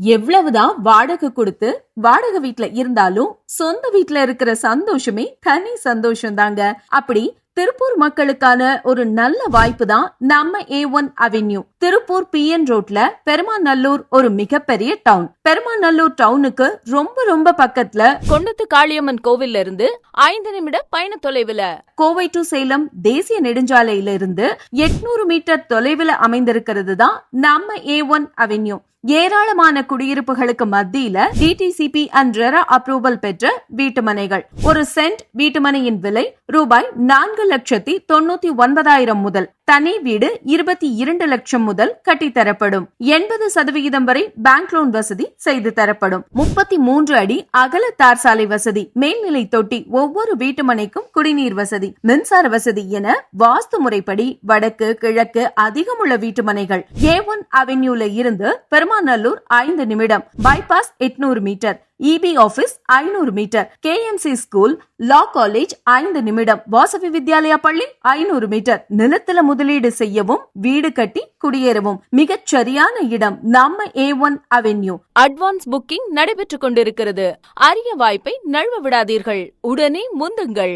எவ்வளவுதான் வாடகை கொடுத்து வாடகை வீட்டுல இருந்தாலும் சொந்த வீட்டுல இருக்கிற சந்தோஷமே தனி சந்தோஷம் தாங்க அப்படி திருப்பூர் மக்களுக்கான ஒரு நல்ல வாய்ப்பு தான் நம்ம A one avenue Tiruppur PN ரோட்ல பெருமாநல்லூர் ஒரு மிகப்பெரிய டவுன் பெருமாநல்லூர் டவுனுக்கு ரொம்ப ரொம்ப பக்கத்துல கொண்டத்து காளியம்மன் கோவில்ல இருந்து ஐந்து நிமிட பயண தொலைவுல. கோவை டு சேலம் தேசிய நெடுஞ்சாலையில இருந்து எட்நூறு மீட்டர் தொலைவில் அமைந்திருக்கிறது தான் நம்ம ஏ ஒன் அவென்யூ ஏராளமான குடியிருப்புகளுக்கு மத்தியில டிடிசிபி அண்ட் ரெரா அப்ரூவல் பெற்ற வீட்டுமனைகள். ஒரு சென்ட் வீட்டுமனையின் விலை ரூபாய் நான்கு லட்சத்தி தொண்ணூத்தி ஒன்பதாயிரம் முதல். தனி வீடு இருபத்தி இரண்டு லட்சம் முதல் கட்டித்தரப்படும். எண்பது சதவிகிதம் வரை பேங்க் லோன் வசதி செய்து தரப்படும். முப்பத்தி மூன்று அடி அகல தார் சாலை வசதி மேல்நிலை தொட்டி ஒவ்வொரு வீட்டுமனைக்கும் குடிநீர் வசதி மின்சார வசதி என வாஸ்து முறைப்படி வடக்கு கிழக்கு அதிகமுள்ள வீட்டுமனைகள். ஏ ஒன் அவென்யூல இருந்து பெருமாநல்லூர் ஐந்து நிமிடம். பைபாஸ் எட்நூறு மீட்டர். இபி ஆபீஸ் ஐநூறு metre. KMC school law college ஐந்து நிமிடம். வாசவி வித்யாலயா பள்ளி ஐநூறு மீட்டர். நிலத்துல முதலீடு செய்யவும் வீடு கட்டி குடியேறவும். மிகச் சரியான இடம் நம்ம A one avenue advance booking நடைபெற்றுக் கொண்டிருக்கிறது. அரிய வாய்ப்பை நழுவ விடாதீர்கள். உடனே முந்துங்கள்.